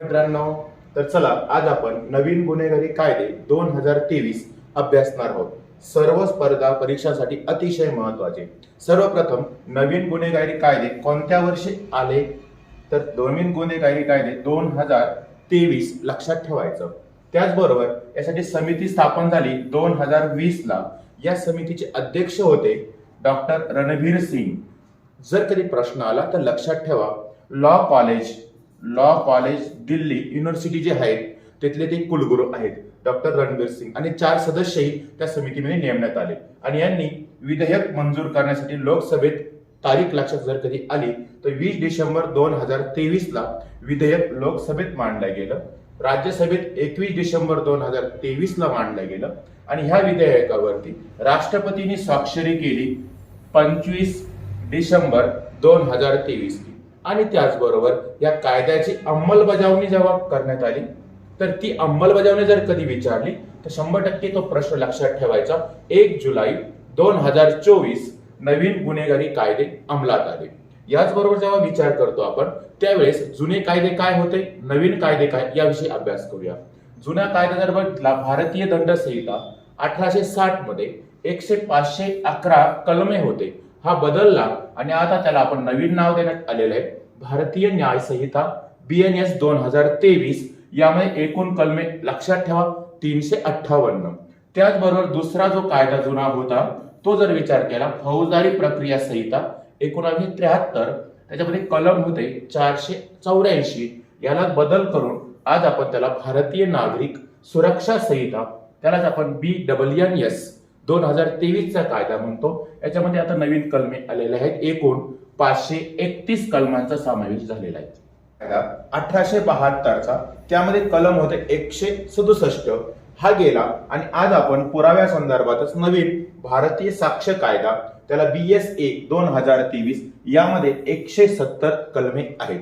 मित्रांनो तर चला आज आपण नवीन गुन्हेगारी कायदे दोन हजार तेवीस अभ्यासणार आहोत. सर्व स्पर्धा परीक्षांसाठी अतिशय महत्त्वाचे सर्वप्रथम नवीन गुन्हेगारी कायदे कोणत्या वर्षी आले? तर नवीन गुन्हेगारी कायदे दोन हजार तेवीस लक्षात ठेवायचं. त्याचबरोबर यासाठी समिती स्थापन झाली दोन हजार वीस ला या समितीचे अध्यक्ष होते डॉक्टर रणवीर सिंग. जर कधी प्रश्न आला तर लक्षात ठेवा. Law college law college Delhi university जे आहेत तिथले ते कुलगुरू आहेत. डॉक्टर रणबीर सिंग आणि चार सदस्यही त्या समितीमध्ये नेमण्यात आले. आणि यांनी विधेयक मंजूर करण्यासाठी लोकसभेत तारीख लक्षात जर कधी आली तर वीस डिसेंबर दोन हजार तेवीस ला विधेयक लोकसभेत मांडलं गेलं. राज्यसभेत एकवीस डिसेंबर दोन हजार तेवीस ला मांडलं गेलं. आणि ह्या विधेयकावरती राष्ट्रपतींनी स्वाक्षरी केली पंचवीस डिसेंबर दोन हजार तेवीस आणि त्याचबरोबर या कायद्याची अंमलबजावणी जेव्हा करण्यात आली तर ती अंमलबजावणी जर कधी विचारली तर शंभर टक्के तो प्रश्न लक्षात ठेवायचा. एक जुलै दोन हजार चोवीस नवीन गुन्हेगारी कायदे अंमलात आले. याचबरोबर जेव्हा विचार करतो आपण त्यावेळेस जुने कायदे काय होते नवीन कायदे काय याविषयी अभ्यास करूया. जुन्या कायदा जर बघितला भारतीय दंड संहिता अठराशे साठमध्ये एकशे पाचशे अकरा कलमे होते. हा बदलला. आणि आता त्याला आपण नवीन नाव देण्यात आलेलं आहे. भारतीय न्याय संहिता बी एन एस दोन हजार तेवीस. यामध्ये एकूण कलमे लक्षात ठेवा तीनशे अठ्ठावन्न. त्याचबरोबर दुसरा जो कायदा जुना होता तो जर विचार केला फौजदारी प्रक्रिया संहिता एकोणावीसशे त्र्याहत्तर. त्याच्यामध्ये कलम होते चारशे चौऱ्याऐंशी. याला बदल करून आज आपण त्याला भारतीय नागरिक सुरक्षा संहिता त्यालाच आपण बी डबल एन एस दोन हजार तेवीसचा कायदा म्हणतो. याच्यामध्ये आता नवीन कलमे आलेले आहेत. एकूण पाचशे एकतीस कलमांचा समावेश झालेला आहे. अठराशे बहात्तरचा. त्यामध्ये कलम होते एकशे सदुसष्ट. हा गेला आणि आज आपण पुराव्या संदर्भातच नवीन भारतीय साक्ष कायदा त्याला बी एस ए दोन हजार तेवीस यामध्ये एकशे सत्तर कलमे आहेत.